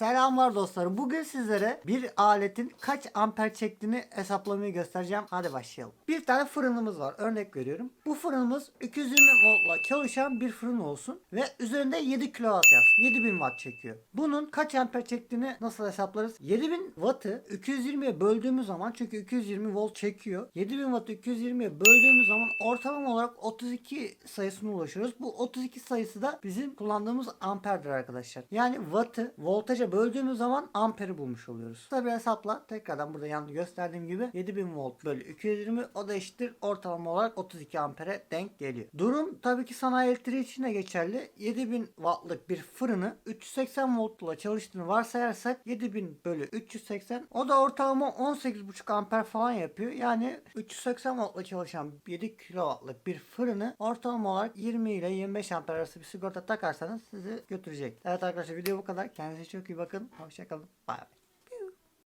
Selamlar dostlarım. Bugün sizlere bir aletin kaç amper çektiğini hesaplamayı göstereceğim. Hadi başlayalım. Bir tane fırınımız var. Örnek veriyorum. Bu fırınımız 220 voltla çalışan bir fırın olsun ve üzerinde 7 kW yaz. 7000 watt çekiyor. Bunun kaç amper çektiğini nasıl hesaplarız? 7000 wattı 220'ye böldüğümüz zaman çünkü 220 volt çekiyor. 7000 wattı 220'ye böldüğümüz zaman ortalama olarak 32 sayısına ulaşıyoruz. Bu 32 sayısı da bizim kullandığımız amperdir arkadaşlar. Yani wattı voltaja böldüğümüz zaman amperi bulmuş oluyoruz. Tabi hesapla tekrardan burada yan gösterdiğim gibi 7000 volt bölü 220 o da eşittir ortalama olarak 32 ampere denk geliyor. Durum tabii ki sanayi elektriği için de geçerli. 7000 wattlık bir fırını 380 voltla çalıştığını varsayarsak 7000 bölü 380 o da ortalama 18,5 amper falan yapıyor. Yani 380 voltla çalışan 7 kW'lık bir fırını ortalama olarak 20 ile 25 amper arası bir sigorta takarsanız sizi götürecek. Evet arkadaşlar video bu kadar. Kendinize çok iyi bakın. Hoşçakalın. Bay bay.